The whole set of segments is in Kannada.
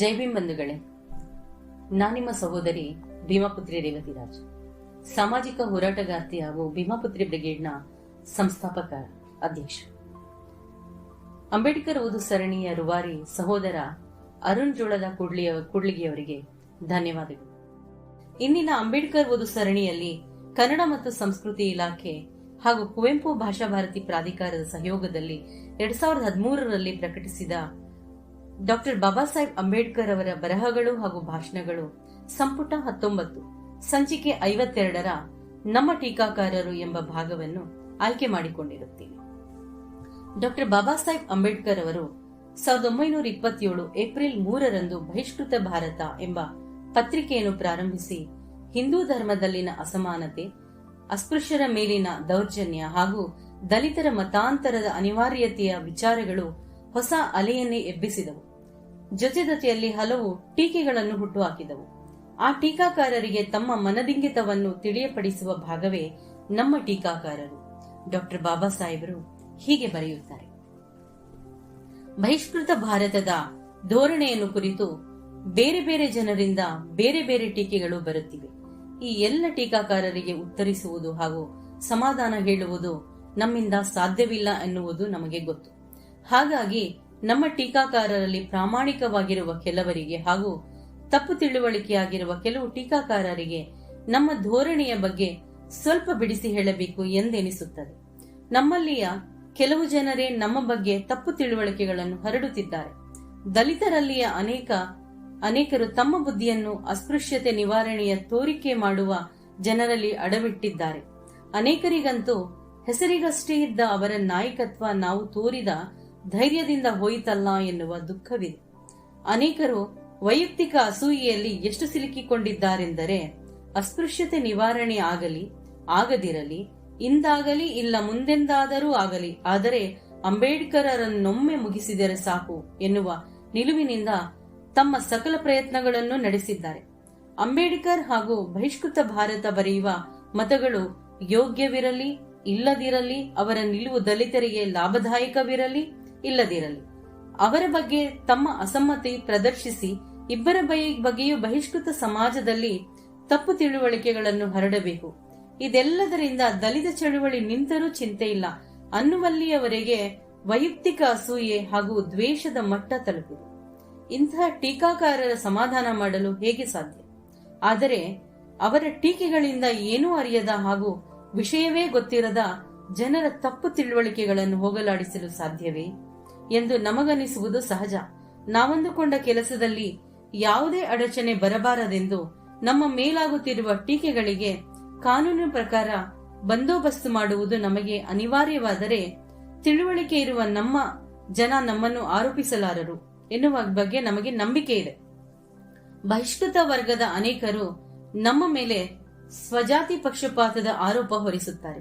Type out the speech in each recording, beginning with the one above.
ಜೈ ಭೀಮ್ ಬಂಧುಗಳೇ ನಾನಿಮ್ಮ ಸಹೋದರಿ ಭೀಮಾಪುತ್ರಿ ರೇವತಿರಾಜ್. ಸಾಮಾಜಿಕ ಹೋರಾಟಗಾರ್ತಿ ಹಾಗೂ ಭೀಮಾಪುತ್ರಿ ಬ್ರಿಗೇಡ್ನ ಸಂಸ್ಥಾಪಕ ಅಧ್ಯಕ್ಷ. ಅಂಬೇಡ್ಕರ್ ಓದು ಸರಣಿಯ ರುವಾರಿ ಸಹೋದರ ಅರುಣ್ ಜೋಳದ ಕುಡ್ಲಿಯ ಕುಡ್ಲಿಗಿಯವರಿಗೆ ಧನ್ಯವಾದಗಳು. ಇಂದಿನ ಅಂಬೇಡ್ಕರ್ ಓದು ಸರಣಿಯಲ್ಲಿ ಕನ್ನಡ ಮತ್ತು ಸಂಸ್ಕೃತಿ ಇಲಾಖೆ ಹಾಗೂ ಕುವೆಂಪು ಭಾಷಾ ಭಾರತಿ ಪ್ರಾಧಿಕಾರದ ಸಹಯೋಗದಲ್ಲಿ ಎರಡ್ ಸಾವಿರದ ಹದಿಮೂರರಲ್ಲಿ ಪ್ರಕಟಿಸಿದ ಡಾಕ್ಟರ್ ಬಾಬಾ ಸಾಹೇಬ್ ಅಂಬೇಡ್ಕರ್ ಅವರ ಬರಹಗಳು ಹಾಗೂ ಭಾಷಣಗಳು. ಸಂಪುಟ ಹತ್ತೊಂಬತ್ತು. ಸಂಚಿಕೆ ಐವತ್ತೆರಡರ ನಮ್ಮ ಟೀಕಾಕಾರರು ಎಂಬ ಭಾಗವನ್ನು ಆಯ್ಕೆ ಮಾಡಿಕೊಂಡಿರುತ್ತೇನೆ ಡಾಕ್ಟರ್ ಬಾಬಾ ಸಾಹೇಬ್ ಅಂಬೇಡ್ಕರ್ ಅವರು ಸಾವಿರದ ಒಂಬೈನೂರ ಇಪ್ಪತ್ತೇಳು ಏಪ್ರಿಲ್ ಮೂರರಂದು ಬಹಿಷ್ಕೃತ ಭಾರತ ಎಂಬ ಪತ್ರಿಕೆಯನ್ನು ಪ್ರಾರಂಭಿಸಿ ಹಿಂದೂ ಧರ್ಮದಲ್ಲಿನ ಅಸಮಾನತೆ, ಅಸ್ಪೃಶ್ಯರ ಮೇಲಿನ ದೌರ್ಜನ್ಯ ಹಾಗೂ ದಲಿತರ ಮತಾಂತರದ ಅನಿವಾರ್ಯತೆಯ ವಿಚಾರಗಳು ಹೊಸ ಅಲೆಯನ್ನೇ ಎಬ್ಬಿಸಿದವು. ಜೊತೆ ಜೊತೆಯಲ್ಲಿ ಹಲವು ಟೀಕೆಗಳನ್ನು ಹುಟ್ಟುಹಾಕಿದವು. ಆ ಟೀಕಾಕಾರರಿಗೆ ತಮ್ಮ ಮನದಿಂಗಿತವನ್ನು ತಿಳಿಯಪಡಿಸುವ ಭಾಗವೇ ನಮ್ಮ ಟೀಕಾಕಾರರು. ಡಾಕ್ಟರ್ ಬಾಬಾ ಸಾಹೇಬರು ಹೀಗೆ ಬರೆಯುತ್ತಾರೆ. ಬಹಿಷ್ಕೃತ ಭಾರತದ ಧೋರಣೆಯನ್ನು ಕುರಿತು ಬೇರೆ ಬೇರೆ ಜನರಿಂದ ಬೇರೆ ಬೇರೆ ಟೀಕೆಗಳು ಬರುತ್ತಿವೆ. ಈ ಎಲ್ಲ ಟೀಕಾಕಾರರಿಗೆ ಉತ್ತರಿಸುವುದು ಹಾಗೂ ಸಮಾಧಾನ ಹೇಳುವುದು ನಮ್ಮಿಂದ ಸಾಧ್ಯವಿಲ್ಲ ಎನ್ನುವುದು ನಮಗೆ ಗೊತ್ತು. ಹಾಗಾಗಿ ನಮ್ಮ ಟೀಕಾಕಾರರಲ್ಲಿ ಪ್ರಾಮಾಣಿಕವಾಗಿರುವ ಕೆಲವರಿಗೆ ಹಾಗೂ ತಪ್ಪು ತಿಳುವಳಿಕೆಯಾಗಿರುವ ಕೆಲವು ಟೀಕಾಕಾರರಿಗೆ ನಮ್ಮ ಧೋರಣೆಯ ಬಗ್ಗೆ ಸ್ವಲ್ಪ ಬಿಡಿಸಿ ಹೇಳಬೇಕು ಎಂದೆನಿಸುತ್ತದೆ. ನಮ್ಮಲ್ಲಿಯ ಕೆಲವು ಜನರೇ ನಮ್ಮ ಬಗ್ಗೆ ತಪ್ಪು ತಿಳುವಳಿಕೆಗಳನ್ನು ಹರಡುತ್ತಿದ್ದಾರೆ. ದಲಿತರಲ್ಲಿಯ ಅನೇಕ, ಅನೇಕರು ತಮ್ಮ ಬುದ್ಧಿಯನ್ನು ಅಸ್ಪೃಶ್ಯತೆ ನಿವಾರಣೆಯ ತೋರಿಕೆ ಮಾಡುವ ಜನರಲ್ಲಿ ಅಡವಿಟ್ಟಿದ್ದಾರೆ. ಅನೇಕರಿಗಂತೂ ಹೆಸರಿಗಷ್ಟೇ ಇದ್ದ ಅವರ ನಾಯಕತ್ವ ನಾವು ತೋರಿದ ಧೈರ್ಯದಿಂದ ಹೋಯಿತಲ್ಲ ಎನ್ನುವ ದುಃಖವಿದೆ. ಅನೇಕರು ವೈಯಕ್ತಿಕ ಅಸೂಯೆಯಲ್ಲಿ ಎಷ್ಟು ಸಿಲುಕಿಕೊಂಡಿದ್ದಾರೆಂದರೆ ಅಸ್ಪೃಶ್ಯತೆ ನಿವಾರಣೆ ಆಗಲಿ, ಆಗದಿರಲಿ, ಇಂದಾಗಲಿ ಇಲ್ಲ ಮುಂದೆಂದಾದರೂ ಆಗಲಿ, ಆದರೆ ಅಂಬೇಡ್ಕರರನ್ನೊಮ್ಮೆ ಮುಗಿಸಿದರೆ ಸಾಕು ಎನ್ನುವ ನಿಲುವಿನಿಂದ ತಮ್ಮ ಸಕಲ ಪ್ರಯತ್ನಗಳನ್ನು ನಡೆಸಿದ್ದಾರೆ. ಅಂಬೇಡ್ಕರ್ ಹಾಗೂ ಬಹಿಷ್ಕೃತ ಭಾರತ ಬರೆಯುವ ಮತಗಳು ಯೋಗ್ಯವಿರಲಿ, ಇಲ್ಲದಿರಲಿ, ಅವರ ನಿಲುವು ದಲಿತರಿಗೆ ಲಾಭದಾಯಕವಿರಲಿ ಇಲ್ಲದಿರಲಿ. ಅವರ ಬಗ್ಗೆ ತಮ್ಮ ಅಸಮ್ಮತಿ ಪ್ರದರ್ಶಿಸಿ ಇಬ್ಬರ ಬಗೆಯೂ ಬಹಿಷ್ಕೃತ ಸಮಾಜದಲ್ಲಿ ತಪ್ಪು ತಿಳುವಳಿಕೆಗಳನ್ನು ಹರಡಬೇಕು. ಇದೆಲ್ಲದರಿಂದ ದಲಿತ ಚಳುವಳಿ ನಿಂತರೂ ಚಿಂತೆ ಇಲ್ಲ. ಅನ್ನುವಲ್ಲಿಯವರೆಗೆ ವೈಯಕ್ತಿಕ ಅಸೂಯೆ ಹಾಗೂ ದ್ವೇಷದ ಮಟ್ಟ ತಲುಪಿದೆ. ಇಂತಹ ಟೀಕಾಕಾರರ ಸಮಾಧಾನ ಮಾಡಲು ಹೇಗೆ ಸಾಧ್ಯ? ಆದರೆ ಅವರ ಟೀಕೆಗಳಿಂದ ಏನೂ ಅರಿಯದ ಹಾಗೂ ವಿಷಯವೇ ಗೊತ್ತಿರದ ಜನರ ತಪ್ಪು ತಿಳುವಳಿಕೆಗಳನ್ನು ಹೋಗಲಾಡಿಸಲು ಸಾಧ್ಯವೇ? ಎಂದು ನಮಗನಿಸುವುದು ಸಹಜ. ನಾವಂದುಕೊಂಡ ಕೆಲಸದಲ್ಲಿ ಯಾವುದೇ ಅಡಚಣೆ ಬರಬಾರದೆಂದು ನಮ್ಮ ಮೇಲಾಗುತ್ತಿರುವ ಟೀಕೆಗಳಿಗೆ ಕಾನೂನು ಪ್ರಕಾರ ಬಂದೋಬಸ್ತ್ ಮಾಡುವುದು ನಮಗೆ ಅನಿವಾರ್ಯವಾದರೆ ತಿಳುವಳಿಕೆ ಇರುವ ನಮ್ಮ ಜನ ನಮ್ಮನ್ನು ಆರೋಪಿಸಲಾರರು ಎನ್ನುವ ಬಗ್ಗೆ ನಮಗೆ ನಂಬಿಕೆ ಇದೆ. ಬಹಿಷ್ಕೃತ ವರ್ಗದ ಅನೇಕರು ನಮ್ಮ ಮೇಲೆ ಸ್ವಜಾತಿ ಪಕ್ಷಪಾತದ ಆರೋಪ ಹೊರಿಸುತ್ತಾರೆ.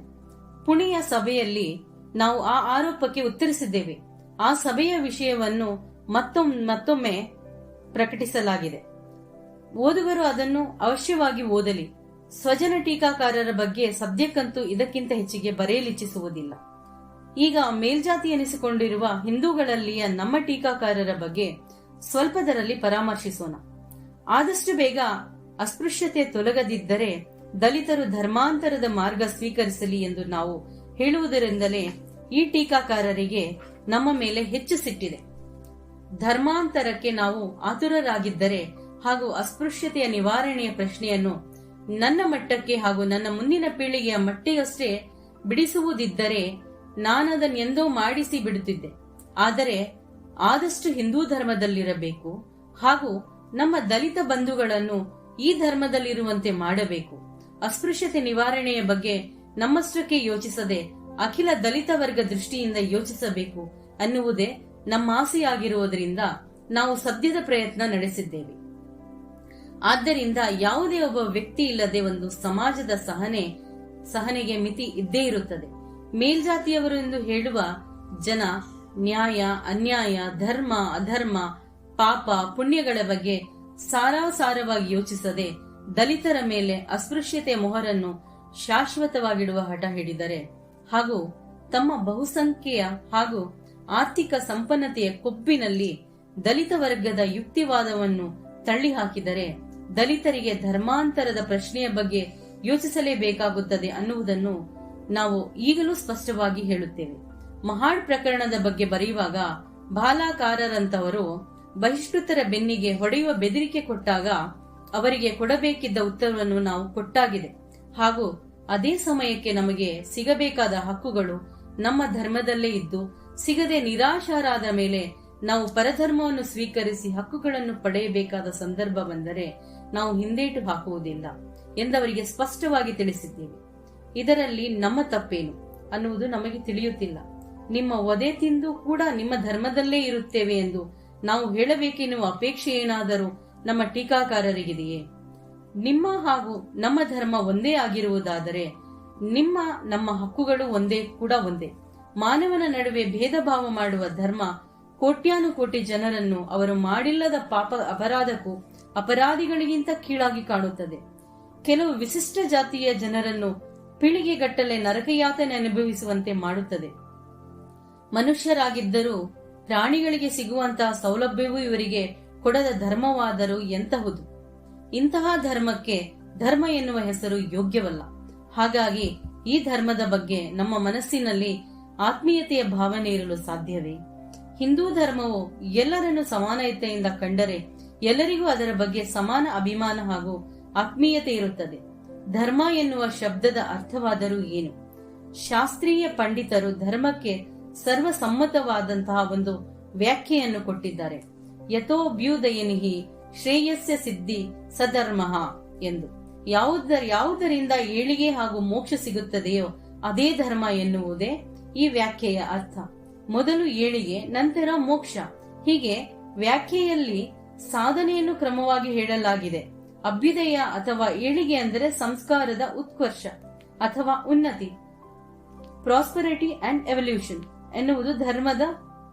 ಪುಣೆಯ ಸಭೆಯಲ್ಲಿ ನಾವು ಆ ಆರೋಪಕ್ಕೆ ಉತ್ತರಿಸಿದ್ದೇವೆ. ಆ ಸಭೆಯ ವಿಷಯವನ್ನು ಮತ್ತೊಮ್ಮೆ ಮತ್ತೊಮ್ಮೆ ಪ್ರಕಟಿಸಲಾಗಿದೆ. ಓದುಗರು ಅದನ್ನು ಅವಶ್ಯವಾಗಿ ಓದಲಿ. ಸ್ವಜನ ಟೀಕಾಕಾರರ ಬಗ್ಗೆ ಸದ್ಯಕ್ಕಂತೂ ಇದಕ್ಕಿಂತ ಹೆಚ್ಚಿಗೆ ಬರೆಯಲಿಚ್ಛಿಸುವುದಿಲ್ಲ. ಈಗ ಮೇಲ್ಜಾತಿ ಎನಿಸಿಕೊಂಡಿರುವ ಹಿಂದೂಗಳಲ್ಲಿಯ ನಮ್ಮ ಟೀಕಾಕಾರರ ಬಗ್ಗೆ ಸ್ವಲ್ಪದರಲ್ಲಿ ಪರಾಮರ್ಶಿಸೋಣ. ಆದಷ್ಟು ಬೇಗ ಅಸ್ಪೃಶ್ಯತೆ ತೊಲಗದಿದ್ದರೆ ದಲಿತರು ಧರ್ಮಾಂತರದ ಮಾರ್ಗ ಸ್ವೀಕರಿಸಲಿ ಎಂದು ನಾವು ಹೇಳುವುದರಿಂದಲೇ ಈ ಟೀಕಾಕಾರರಿಗೆ ನಮ್ಮ ಮೇಲೆ ಹೆಚ್ಚು ಸಿಟ್ಟಿದೆ. ಧರ್ಮಾಂತರಕ್ಕೆ ನಾವು ಆತುರರಾಗಿದ್ದರೆ ಹಾಗೂ ಅಸ್ಪೃಶ್ಯತೆಯ ನಿವಾರಣೆಯ ಪ್ರಶ್ನೆಯನ್ನು ನನ್ನ ಮಟ್ಟಕ್ಕೆ ಹಾಗೂ ನನ್ನ ಮುಂದಿನ ಪೀಳಿಗೆಯ ಮಟ್ಟಿಗಷ್ಟೇ ಬಿಡಿಸುವುದಿದ್ದರೆ ನಾನದನ್ನೆಂದೋ ಮಾಡಿಸಿ ಬಿಡುತ್ತಿದ್ದೆ. ಆದರೆ ಆದಷ್ಟು ಹಿಂದೂ ಧರ್ಮದಲ್ಲಿರಬೇಕು ಹಾಗೂ ನಮ್ಮ ದಲಿತ ಬಂಧುಗಳನ್ನು ಈ ಧರ್ಮದಲ್ಲಿರುವಂತೆ ಮಾಡಬೇಕು. ಅಸ್ಪೃಶ್ಯತೆ ನಿವಾರಣೆಯ ಬಗ್ಗೆ ನಮ್ಮಷ್ಟಕ್ಕೆ ಯೋಚಿಸದೆ ಅಖಿಲ ದಲಿತ ವರ್ಗ ದೃಷ್ಟಿಯಿಂದ ಯೋಚಿಸಬೇಕು ಅನ್ನುವುದೇ ನಮ್ಮ ಆಸೆಯಾಗಿರುವುದರಿಂದ ನಾವು ಸದ್ಯದ ಪ್ರಯತ್ನ ನಡೆಸಿದ್ದೇವೆ. ಆದ್ದರಿಂದ ಯಾವುದೇ ಒಬ್ಬ ವ್ಯಕ್ತಿ ಇಲ್ಲದೆ ಒಂದು ಸಮಾಜದ ಸಹನೆ, ಸಹನೆಗೆ ಮಿತಿ ಇದ್ದೇ ಇರುತ್ತದೆ. ಮೇಲ್ಜಾತಿಯವರು ಎಂದು ಹೇಳುವ ಜನ ನ್ಯಾಯ, ಅನ್ಯಾಯ, ಧರ್ಮ, ಅಧರ್ಮ, ಪಾಪ, ಪುಣ್ಯಗಳ ಬಗ್ಗೆ ಸಾರಾಸಾರವಾಗಿ ಯೋಚಿಸದೆ ದಲಿತರ ಮೇಲೆ ಅಸ್ಪೃಶ್ಯತೆ ಮೊಹರನ್ನು ಶಾಶ್ವತವಾಗಿಡುವ ಹಠ ಹಿಡಿದರೆ ಹಾಗೂ ತಮ್ಮ ಬಹುಸಂಖ್ಯೆಯ ಹಾಗೂ ಆರ್ಥಿಕ ಸಂಪನ್ನತೆಯ ಕೊಬ್ಬಿನಲ್ಲಿ ದಲಿತ ವರ್ಗದ ಯುಕ್ತಿವಾದವನ್ನು ತಳ್ಳಿಹಾಕಿದರೆ ದಲಿತರಿಗೆ ಧರ್ಮಾಂತರದ ಪ್ರಶ್ನೆಯ ಬಗ್ಗೆ ಯೋಚಿಸಲೇಬೇಕಾಗುತ್ತದೆ ಅನ್ನುವುದನ್ನು ನಾವು ಈಗಲೂ ಸ್ಪಷ್ಟವಾಗಿ ಹೇಳುತ್ತೇವೆ. ಮಹಾಡ್ ಪ್ರಕರಣದ ಬಗ್ಗೆ ಬರೆಯುವಾಗ ಬಾಲಾಕಾರರಂತವರು ಬಹಿಷ್ಕೃತರ ಬೆನ್ನಿಗೆ ಹೊಡೆಯುವ ಬೆದರಿಕೆ ಕೊಟ್ಟಾಗ ಅವರಿಗೆ ಕೊಡಬೇಕಿದ್ದ ಉತ್ತರವನ್ನು ನಾವು ಕೊಟ್ಟಾಗಿದೆ. ಹಾಗೂ ಅದೇ ಸಮಯಕ್ಕೆ ನಮಗೆ ಸಿಗಬೇಕಾದ ಹಕ್ಕುಗಳು ನಮ್ಮ ಧರ್ಮದಲ್ಲೇ ಇದ್ದು, ಸಿಗದೆ ನಿರಾಶರಾದ ಮೇಲೆ ನಾವು ಪರಧರ್ಮವನ್ನು ಸ್ವೀಕರಿಸಿ ಹಕ್ಕುಗಳನ್ನು ಪಡೆಯಬೇಕಾದ ಸಂದರ್ಭ ಬಂದರೆ ನಾವು ಹಿಂದೇಟು ಹಾಕುವುದಿಲ್ಲ ಎಂದವರಿಗೆ ಸ್ಪಷ್ಟವಾಗಿ ತಿಳಿಸಿದ್ದೇವೆ. ಇದರಲ್ಲಿ ನಮ್ಮ ತಪ್ಪೇನು ಅನ್ನುವುದು ನಮಗೆ ತಿಳಿಯುತ್ತಿಲ್ಲ. ನಿಮ್ಮ ಒದೆ ತಿಂದು ಕೂಡ ನಿಮ್ಮ ಧರ್ಮದಲ್ಲೇ ಇರುತ್ತೇವೆ ಎಂದು ನಾವು ಹೇಳಬೇಕೆನ್ನುವ ಅಪೇಕ್ಷೆ ಏನಾದರೂ ನಮ್ಮ ಟೀಕಾಕಾರರಿಗಿದೆಯೇ? ನಿಮ್ಮ ಹಾಗೂ ನಮ್ಮ ಧರ್ಮ ಒಂದೇ ಆಗಿರುವುದಾದರೆ ನಿಮ್ಮ, ನಮ್ಮ ಹಕ್ಕುಗಳು ಒಂದೇ ಕೂಡ ಒಂದೇ. ಮಾನವನ ನಡುವೆ ಭೇದ ಭಾವ ಮಾಡುವ ಧರ್ಮ ಕೋಟ್ಯಾನುಕೋಟಿ ಜನರನ್ನು ಅವರು ಮಾಡಿಲ್ಲದ ಪಾಪ ಅಪರಾಧಕ್ಕೂ ಅಪರಾಧಿಗಳಿಗಿಂತ ಕೀಳಾಗಿ ಕಾಣುತ್ತದೆ. ಕೆಲವು ವಿಶಿಷ್ಟ ಜಾತಿಯ ಜನರನ್ನು ಪೀಳಿಗೆಗಟ್ಟಲೆ ನರಕಯಾತನೆ ಅನುಭವಿಸುವಂತೆ ಮಾಡುತ್ತದೆ. ಮನುಷ್ಯರಾಗಿದ್ದರೂ ಪ್ರಾಣಿಗಳಿಗೆ ಸಿಗುವಂತಹ ಸೌಲಭ್ಯವೂ ಇವರಿಗೆ ಕೊಡದ ಧರ್ಮವಾದರೂ ಎಂತಹುದು. ಇಂತಹ ಧರ್ಮಕ್ಕೆ ಧರ್ಮ ಎನ್ನುವ ಹೆಸರು ಯೋಗ್ಯವಲ್ಲ. ಹಾಗಾಗಿ ಈ ಧರ್ಮದ ಬಗ್ಗೆ ನಮ್ಮ ಮನಸ್ಸಿನಲ್ಲಿ ಆತ್ಮೀಯತೆಯ ಭಾವನೆ ಇರಲು ಸಾಧ್ಯವೇ? ಹಿಂದೂ ಧರ್ಮವು ಎಲ್ಲರನ್ನು ಸಮಾನತೆಯಿಂದ ಕಂಡರೆ ಎಲ್ಲರಿಗೂ ಅದರ ಬಗ್ಗೆ ಸಮಾನ ಅಭಿಮಾನ ಹಾಗೂ ಆತ್ಮೀಯತೆ ಇರುತ್ತದೆ. ಧರ್ಮ ಎನ್ನುವ ಶಬ್ದದ ಅರ್ಥವಾದರೂ ಏನು? ಶಾಸ್ತ್ರೀಯ ಪಂಡಿತರು ಧರ್ಮಕ್ಕೆ ಸರ್ವಸಮ್ಮತವಾದಂತಹ ಒಂದು ವ್ಯಾಖ್ಯೆಯನ್ನು ಕೊಟ್ಟಿದ್ದಾರೆ. ಯಥೋಭ್ಯುದಯನಿಹಿ ಶ್ರೇಯಸ್ಯ ಸಿದ್ಧಿ ಸಧರ್ಮ ಎಂದು. ಯಾವುದರ ಯಾವುದರಿಂದ ಏಳಿಗೆ ಹಾಗೂ ಮೋಕ್ಷ ಸಿಗುತ್ತದೆಯೋ ಅದೇ ಧರ್ಮ ಎನ್ನುವುದೇ ಈ ವ್ಯಾಖ್ಯೆಯ ಅರ್ಥ. ಮೊದಲು ಏಳಿಗೆ, ನಂತರ ಮೋಕ್ಷ. ಹೀಗೆ ವ್ಯಾಖ್ಯೆಯಲ್ಲಿ ಸಾಧನೆಯನ್ನು ಕ್ರಮವಾಗಿ ಹೇಳಲಾಗಿದೆ. ಅಭ್ಯುದಯ ಅಥವಾ ಏಳಿಗೆ ಅಂದರೆ ಸಂಸ್ಕಾರದ ಉತ್ಕರ್ಷ ಅಥವಾ ಉನ್ನತಿ. ಪ್ರಾಸ್ಪರಿಟಿ ಅಂಡ್ ಎವಲ್ಯೂಷನ್ ಎನ್ನುವುದು ಧರ್ಮದ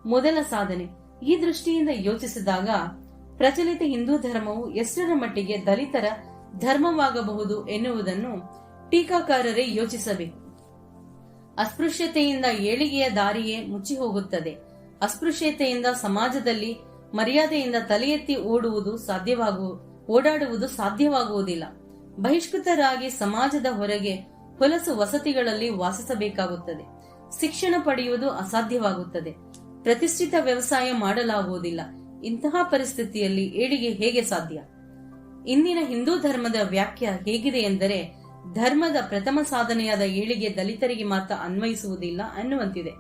ಮೊದಲ ಸಾಧನೆ. ಈ ದೃಷ್ಟಿಯಿಂದ ಯೋಚಿಸಿದಾಗ ಪ್ರಚಲಿತ ಹಿಂದೂ ಧರ್ಮವು ಎಷ್ಟರ ಮಟ್ಟಿಗೆ ದಲಿತರ ಧರ್ಮವಾಗಬಹುದು ಎನ್ನುವುದನ್ನು ಟೀಕಾಕಾರರೇ ಯೋಚಿಸಬೇಕು. ಅಸ್ಪೃಶ್ಯತೆಯಿಂದ ಏಳಿಗೆಯ ದಾರಿಯೇ ಮುಚ್ಚಿ ಹೋಗುತ್ತದೆ ಅಸ್ಪೃಶ್ಯತೆಯಿಂದ ಸಮಾಜದಲ್ಲಿ ಮರ್ಯಾದೆಯಿಂದ ತಲೆ ಎತ್ತಿ ಓಡುವುದು ಸಾಧ್ಯವಾಗುವ ಓಡಾಡುವುದು ಸಾಧ್ಯವಾಗುವುದಿಲ್ಲ. ಬಹಿಷ್ಕೃತರಾಗಿ ಸಮಾಜದ ಹೊರಗೆ ಹೊಲಸು ವಸತಿಗಳಲ್ಲಿ ವಾಸಿಸಬೇಕಾಗುತ್ತದೆ. ಶಿಕ್ಷಣ ಪಡೆಯುವುದು ಅಸಾಧ್ಯವಾಗುತ್ತದೆ. ಪ್ರತಿಷ್ಠಿತ ವ್ಯವಸಾಯ ಮಾಡಲಾಗುವುದಿಲ್ಲ. ಇಂತಹ ಪರಿಸ್ಥಿತಿಯಲ್ಲಿ ಏಳಿಗೆ ಹೇಗೆ ಸಾಧ್ಯ? ಇಂದಿನ ಹಿಂದೂ ಧರ್ಮದ ವ್ಯಾಖ್ಯ ಹೇಗಿದೆ ಎಂದರೆ, ಧರ್ಮದ ಪ್ರಥಮ ಸಾಧನೆಯಾದ ಏಳಿಗೆ ದಲಿತರಿಗೆ ಮಾತ್ರ ಅನ್ವಯಿಸುವುದಿಲ್ಲ ಅನ್ನುವಂತಿದೆ.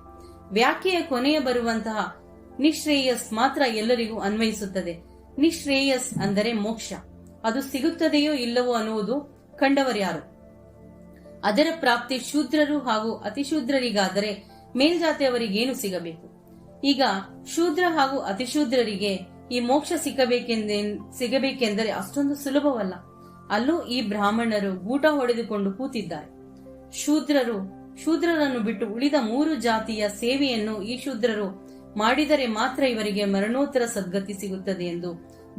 ವ್ಯಾಖ್ಯೆಯ ಕೊನೆಯ ಬರುವಂತಹ ನಿಶ್ರೇಯಸ್ ಮಾತ್ರ ಎಲ್ಲರಿಗೂ ಅನ್ವಯಿಸುತ್ತದೆ. ನಿಶ್ರೇಯಸ್ ಅಂದರೆ ಮೋಕ್ಷ. ಅದು ಸಿಗುತ್ತದೆಯೋ ಇಲ್ಲವೋ ಅನ್ನುವುದು ಕಂಡವರ್ಯಾರು ಅದರ ಪ್ರಾಪ್ತಿ ಶೂದ್ರರು ಹಾಗೂ ಅತಿಶೂದ್ರರಿಗಾದರೆ ಮೇಲ್ಜಾತಿಯವರಿಗೇನು ಸಿಗಬೇಕು? ಈಗ ಶೂದ್ರ ಹಾಗೂ ಅತಿಶೂದ್ರರಿಗೆ ಈ ಮೋಕ್ಷ ಸಿಗಬೇಕೆಂದೆ ಸಿಗಬೇಕೆಂದರೆ ಅಷ್ಟೊಂದು ಸುಲಭವಲ್ಲ. ಅಲ್ಲೂ ಈ ಬ್ರಾಹ್ಮಣರು ಗೂಟ ಹೊಡೆದುಕೊಂಡು ಕೂತಿದ್ದಾರೆ. ಶೂದ್ರರು, ಶೂದ್ರರನ್ನು ಬಿಟ್ಟು ಉಳಿದ ಮೂರು ಜಾತಿಯ ಸೇವೆಯನ್ನು ಈ ಶೂದ್ರರು ಮಾಡಿದರೆ ಮಾತ್ರ ಇವರಿಗೆ ಮರಣೋತ್ತರ ಸದ್ಗತಿ ಸಿಗುತ್ತದೆ ಎಂದು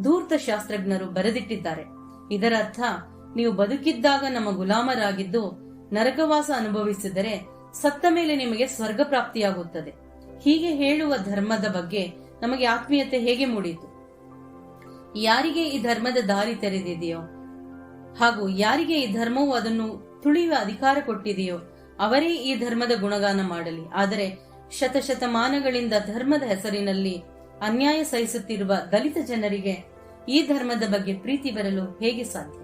ಧೂರ್ತ ಶಾಸ್ತ್ರಜ್ಞರು ಬರೆದಿಟ್ಟಿದ್ದಾರೆ. ಇದರರ್ಥ, ನೀವು ಬದುಕಿದ್ದಾಗ ನಮ್ಮ ಗುಲಾಮರಾಗಿದ್ದು ನರಕವಾಸ ಅನುಭವಿಸಿದರೆ ಸತ್ತ ಮೇಲೆ ನಿಮಗೆ ಸ್ವರ್ಗ ಪ್ರಾಪ್ತಿಯಾಗುತ್ತದೆ ಹೀಗೆ ಹೇಳುವ ಧರ್ಮದ ಬಗ್ಗೆ ನಮಗೆ ಆತ್ಮೀಯತೆ ಹೇಗೆ ಮೂಡಿತು? ಯಾರಿಗೆ ಈ ಧರ್ಮದ ದಾರಿ ತೆರೆದಿದೆಯೋ ಹಾಗೂ ಯಾರಿಗೆ ಈ ಧರ್ಮವು ಅದನ್ನು ತುಳಿಯುವ ಅಧಿಕಾರ ಕೊಟ್ಟಿದೆಯೋ ಅವರೇ ಈ ಧರ್ಮದ ಗುಣಗಾನ ಮಾಡಲಿ. ಆದರೆ ಶತಶತಮಾನಗಳಿಂದ ಧರ್ಮದ ಹೆಸರಿನಲ್ಲಿ ಅನ್ಯಾಯ ಸಹಿಸುತ್ತಿರುವ ದಲಿತ ಜನರಿಗೆ ಈ ಧರ್ಮದ ಬಗ್ಗೆ ಪ್ರೀತಿ ಬರಲು ಹೇಗೆ ಸಾಧ್ಯ?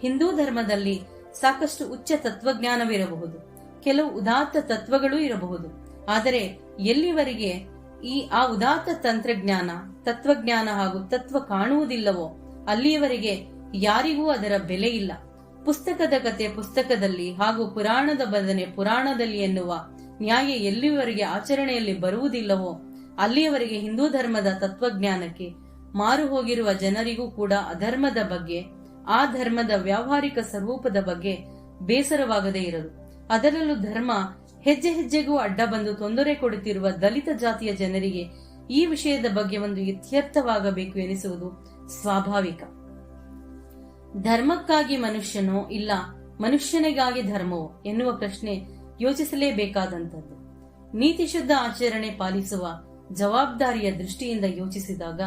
ಹಿಂದೂ ಧರ್ಮದಲ್ಲಿ ಸಾಕಷ್ಟು ಉಚ್ಚ ತತ್ವಜ್ಞಾನವಿರಬಹುದು. ಕೆಲವು ಉದಾತ್ತ ತತ್ವಗಳು ಇರಬಹುದು. ಆದರೆ ಎಲ್ಲಿವರೆಗೆ ಈ ಆ ಉದಾತ್ತ ತಂತ್ರಜ್ಞಾನ, ತತ್ವಜ್ಞಾನ ಹಾಗೂ ತತ್ವ ಕಾಣುವುದಿಲ್ಲವೋ ಅಲ್ಲಿಯವರೆಗೆ ಯಾರಿಗೂ ಅದರ ಬೆಲೆ ಇಲ್ಲ. ಪುಸ್ತಕದ ಕತೆ ಪುಸ್ತಕದಲ್ಲಿ ಹಾಗೂ ಪುರಾಣದ ಬದನೆ ಪುರಾಣದಲ್ಲಿ ಎನ್ನುವ ನ್ಯಾಯ ಎಲ್ಲಿವರೆಗೆ ಆಚರಣೆಯಲ್ಲಿ ಬರುವುದಿಲ್ಲವೋ ಅಲ್ಲಿಯವರೆಗೆ ಹಿಂದೂ ಧರ್ಮದ ತತ್ವಜ್ಞಾನಕ್ಕೆ ಮಾರು ಹೋಗಿರುವ ಜನರಿಗೂ ಕೂಡ ಅಧರ್ಮದ ಬಗ್ಗೆ, ಆ ಧರ್ಮದ ವ್ಯಾವಹಾರಿಕ ಸ್ವರೂಪದ ಬಗ್ಗೆ ಬೇಸರವಾಗದೇ ಇರದು. ಅದರಲ್ಲೂ ಧರ್ಮ ಹೆಜ್ಜೆ ಹೆಜ್ಜೆಗೂ ಅಡ್ಡ ಬಂದು ತೊಂದರೆ ಕೊಡುತ್ತಿರುವ ದಲಿತ ಜಾತಿಯ ಜನರಿಗೆ ಈ ವಿಷಯದ ಬಗ್ಗೆ ಒಂದು ಇತ್ಯರ್ಥವಾಗಬೇಕು ಎನಿಸುವುದು ಸ್ವಾಭಾವಿಕ. ಧರ್ಮಕ್ಕಾಗಿ ಮನುಷ್ಯನೋ ಇಲ್ಲ ಮನುಷ್ಯನಿಗಾಗಿ ಧರ್ಮವೋ ಎನ್ನುವ ಪ್ರಶ್ನೆ ಯೋಚಿಸಲೇಬೇಕಾದಂಥದ್ದು. ನೀತಿಶುದ್ಧ ಆಚರಣೆ ಪಾಲಿಸುವ ಜವಾಬ್ದಾರಿಯ ದೃಷ್ಟಿಯಿಂದ ಯೋಚಿಸಿದಾಗ